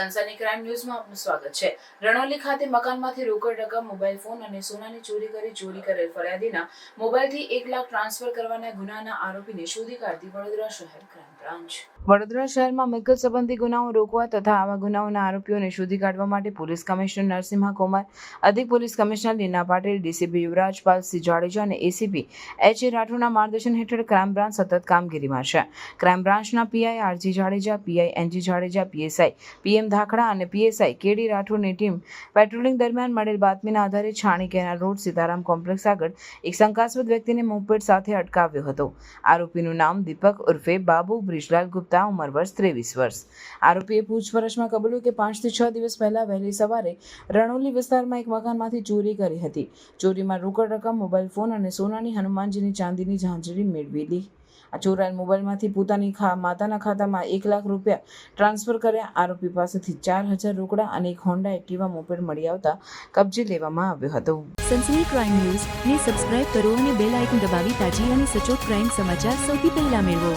સનસની crime ન્યૂઝમાં આપનું સ્વાગત છે. રણોલી ખાતે મકાનમાંથી રોકડ રકમ મોબાઈલ ફોન અને સોનાની ચોરી કરી, ચોરી કરેલ ફરિયાદીના મોબાઈલથી એક લાખ ટ્રાન્સફર કરવાના ગુનાના આરોપીને શોધી કાઢતી વડોદરા શહેર ક્રાઇમ બ્રાન્ચ વડોદરા શહેરમાં મિલકત સંબંધી ગુનાઓ રોકવા તથા આવા ગુનાઓના આરોપીઓને શોધી કાઢવા માટે પોલીસ કમિશનર નરસિંહા કુમાર, અધિક police commissioner Leena Patil, DCP Yuvrajpal Singh Jadeja અને એસીપી એચ એ રાઠોડના માર્ગદર્શન હેઠળ ક્રાઇમ બ્રાન્ચ સતત કામગીરીમાં છે. ક્રાઇમ બ્રાન્ચના PI RG Jadeja PI NG Jadeja PSI PM Dhakhada અને પીએસઆઈ કેડી રાઠોડની ટીમ પેટ્રોલિંગ દરમિયાન મળેલ બાતમીના આધારે Chhani canal road Sitaram complex આગળ એક શંકાસ્પદ વ્યક્તિને મોપેડ સાથે અટકાવ્યો હતો. આરોપીનું નામ દીપક ઉર્ફે બાબુ બ્રિજલાલ ગુપ્તા, ઉંમર વર્ષ ત્રેવીસ વર્ષ. આરોપીએ પૂછપરછમાં કબૂલ્યું કે પાંચથી છ દિવસ પહેલા વહેલી સવારે રણોલી વિસ્તારમાં એક મકાનમાંથી ચોરી કરી હતી. ચોરીમાં રોકડ રકમ, મોબાઈલ ફોન અને સોનાની હનુમાનજીની ચાંદીની ઝાંઝરી મેળવેલી આ ચોરાયેલ મોબાઈલમાંથી પોતાની ખા, માતાના ખાતામાં એક લાખ રૂપિયા ટ્રાન્સફર કર્યા. આરોપી પાસેથી ચાર હજાર રોકડા અને એક હોન્ડા એક્ટિવા મોપેડ મળી આવતા કબજે લેવામાં આવ્યો હતો. સનસની ક્રાઇમ ન્યૂઝ ને સબસ્ક્રાઇબ કરો અને બેલ આઇકન દબાવી તાજી અને સચોટ ક્રાઇમ સમાચાર સૌથી પહેલા મેળવો.